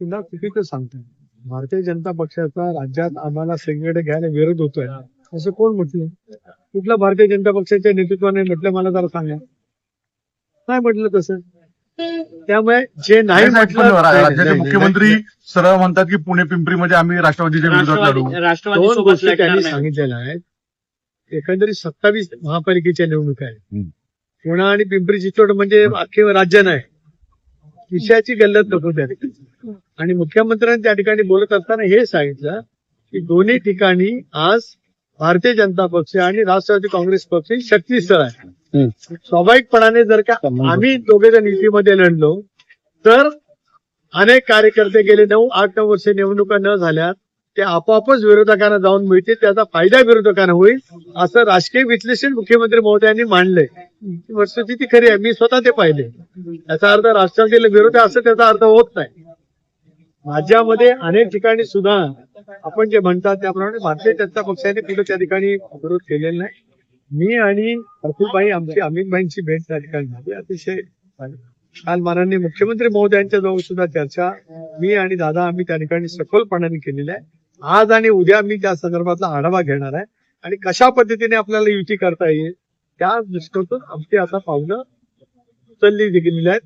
पुन्हा चुकीचं सांगतोय. भारतीय जनता पक्षाचा राज्यात आम्हाला सगळीकडे घ्यायला विरोध होतोय. असं कोण म्हटलं? कुठल्या भारतीय जनता पक्षाच्या नेतृत्वाने म्हटलं? मला जरा सांगा. नाही म्हटलं तसं? त्यामुळे जे नाही म्हटलं मुख्यमंत्री. सरळ म्हणतात की पुणे पिंपरीमध्ये आम्ही राष्ट्रवादीच्या विरोधात लढू. राष्ट्रवादी राष्ट्रवादी दोन गोष्टी त्यांनी. सांगितलेल्या आहेत. एकंदरीत सत्तावीस महापालिकेच्या निवडणुका आहेत. पुणे आणि पिंपरी चिंचवड म्हणजे अख्खे राज्य नाही. विषयाची गल्लत नको त्या. आणि मुख्यमंत्र्यांनी त्या ठिकाणी बोलत असताना हे सांगितलं की दोन्ही ठिकाणी आज भारतीय जनता पक्ष आणि राष्ट्रवादी काँग्रेस पक्ष शक्तीस्थळ आहे. स्वाभाविकपणाने जर का आम्ही दोघे जण युतीमध्ये लढलो तर अनेक कार्यकर्ते गेले नऊ आठ नऊ वर्ष निवडणुका न झाल्या ते आपोआपच विरोधकांना जाऊन मिळते त्याचा फायदा विरोधकांना होईल असं राजकीय विश्लेषण मुख्यमंत्री महोदयांनी मांडलंय. वस्तुस्थिती ती खरी आहे? मी स्वतः ते पाहिले. त्याचा अर्थ राष्ट्रवादीला विरोध आहे असं त्याचा अर्थ होत नाही. राज्यामध्ये अनेक ठिकाणी सुद्धा आपण जे म्हणतात त्याप्रमाणे भारतीय जनता पक्षाने कुठे त्या ठिकाणी विरोध केलेला नाही. मी आणि प्रफुलबाई आमची अमितबाईंची भेट त्या ठिकाणी झाली. अतिशय काल माननीय मुख्यमंत्री महोदयांच्या जवळ सुद्धा चर्चा मी आणि दादा आम्ही त्या ठिकाणी सखोलपणाने केलेली आहे. आज आणि उद्या मी त्या संदर्भातला आढावा घेणार आहे. आणि कशा पद्धतीने आपल्याला युती करता येईल त्या दृष्टीतून आमची आता पाहुणं उचलली गेलेली आहेत.